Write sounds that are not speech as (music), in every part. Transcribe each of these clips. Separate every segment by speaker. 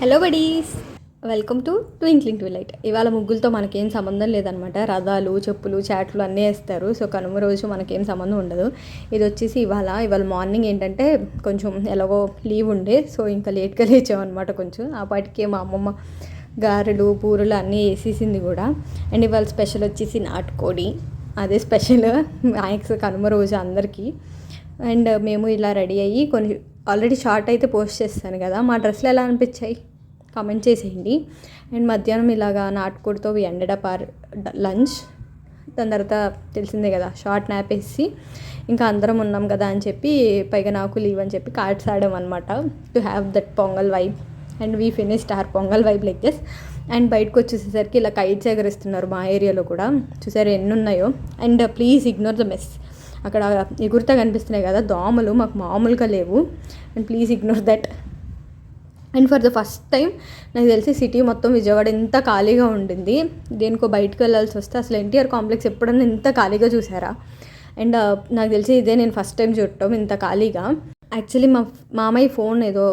Speaker 1: Hello buddies welcome to twinkling to light ఇవాళ ముగ్గులతో మనకేం సంబంధం లేదనమాట రథాలు చెప్పులు చాట్లు అన్నీ వేస్తారు. సో కనుమ రోజు మనకేం సంబంధం ఉండదు. ఇది వచ్చేసి ఇవాళ ఇవాళ మార్నింగ్ ఏంటంటే కొంచెం ఎలాగో లీవ్ ఉండే. సో ఇంకా లేట్గా లేచామన్నమాట కొంచెం. ఆ పాటికి మా అమ్మమ్మ గారెలు పూరలు అన్నీ వేసేసింది కూడా. అండ్ ఇవాళ స్పెషల్ వచ్చేసి నాటుకోడి. అదే స్పెషల్ (laughs) మ్యాక్స్ కనుమ రోజు అందరికీ. అండ్ మేము ఇలా రెడీ అయ్యి కొన్ని ఆల్రెడీ షార్ట్ అయితే పోస్ట్ చేస్తాను కదా మా డ్రెస్లు ఎలా అనిపించాయి? కామెంట్ చేసేయండి. అండ్ మధ్యాహ్నం ఇలాగా నాటుకోడితో we ended up our lunch దాని తర్వాత తెలిసిందే కదా షార్ట్ న్యాప్ వేసి ఇంకా అందరం ఉన్నాం కదా అని చెప్పి పైగా నాకు లీవ్ అని చెప్పి కార్డ్స్ ఆడాం అనమాట to have that Pongal vibe and we finished our Pongal vibe like this and బయటకు వచ్చేసేసరికి ఇలా కైట్స్ ఎగరిస్తున్నారు మా ఏరియాలో కూడా. చూసారు ఎన్ని ఉన్నాయో. And please ignore the mess అక్కడ ఎగురుతా కనిపిస్తున్నాయి కదా దోమలు మాకు మామూలుగా లేవు. And please ignore that and for the first time నాకు తెలిసి సిటీ మొత్తం విజయవాడ ఎంత ఖాళీగా ఉండింది. దేనికో బయటకు వెళ్ళాల్సి వస్తే అసలు ఎన్టీఆర్ కాంప్లెక్స్ ఎప్పుడన్నా ఇంత ఖాళీగా చూసారా? అండ్ uh, నాకు తెలిసి ఇదే నేను ఫస్ట్ టైం చూడటం ఇంత ఖాళీగా. యాక్చువల్లీ మా మామయ్య ఫోన్ ఏదో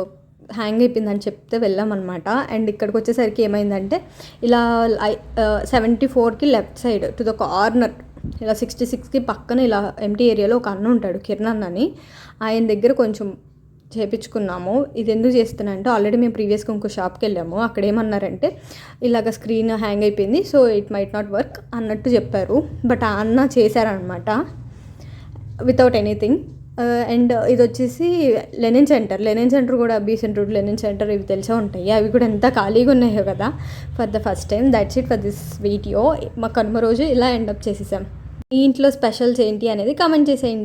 Speaker 1: హ్యాంగ్ అయిపోయిందని చెప్తే వెళ్ళామన్నమాట. అండ్ ఇక్కడికి వచ్చేసరికి ఏమైందంటే ఇలా సెవెంటీ ఫోర్కి left side to the corner ఇలా సిక్స్టీ సిక్స్కి పక్కన ఇలా ఎంటీ ఏరియాలో ఒక అన్న ఉంటాడు కిరణ్ అని ఆయన దగ్గర కొంచెం చేపించుకున్నాము. ఇది ఎందుకు చేస్తున్నా అంటే ఆల్రెడీ మేము ప్రీవియస్గా ఇంకో షాప్కి వెళ్ళాము. అక్కడ ఏమన్నారంటే ఇలాగ స్క్రీన్ హ్యాంగ్ అయిపోయింది so it might not work అన్నట్టు చెప్పారు. బట్ ఆ అన్న చేశారనమాట వితౌట్ ఎనీథింగ్ అండ్ ఇది వచ్చేసి లెనిన్ సెంటర్ లెనిన్ సెంటర్ కూడా బీసెంట్ రోడ్ లెనిన్ సెంటర్ ఇవి తెలిసే ఉంటాయి. అవి కూడా ఎంత ఖాళీగా ఉన్నాయో కదా for the first time that's it for this video మా కనుమ రోజు ఇలా ఎండప్ చేసేసాం. మీ ఇంట్లో స్పెషల్స్ ఏంటి అనేది కామెంట్ చేసేయండి.